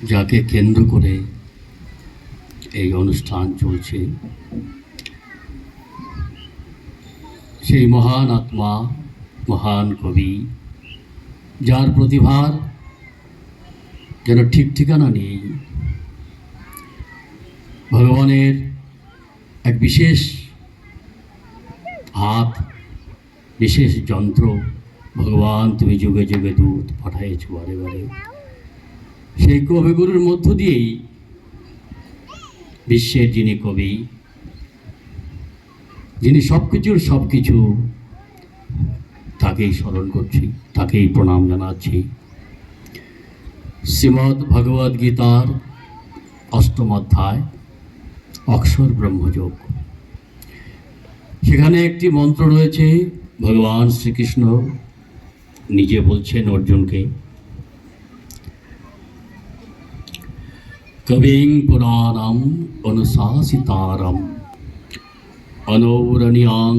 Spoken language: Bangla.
যাকে কেন্দ্র করে এই অনুষ্ঠান চলছে। সেই মহান আত্মা, মহান কবি, যার প্রতিভার যেন ঠিক ঠিকানা নেই, ভগবানের এক বিশেষ হাত, বিশেষ যন্ত্র, ভগবান তুমি যুগে যুগে দূত পাঠাইছ বারে বারে। সেই কবিগুরুর মধ্য দিয়েই বিশ্বের যিনি কবি, যিনি সব কিছুর সব কিছু তাকেই স্মরণ করছি, তাকেই প্রণাম জানাচ্ছি। শ্রীমদ্ ভগবদ গীতার অষ্টম অধ্যায়, অক্ষর ব্রহ্মযোগ। সেখানে একটি মন্ত্র রয়েছে, ভগবান শ্রীকৃষ্ণ নিজে বলছেন অর্জুনকে কবিং পুরাণম অনুশাসিতারম অনৌরণীয়াং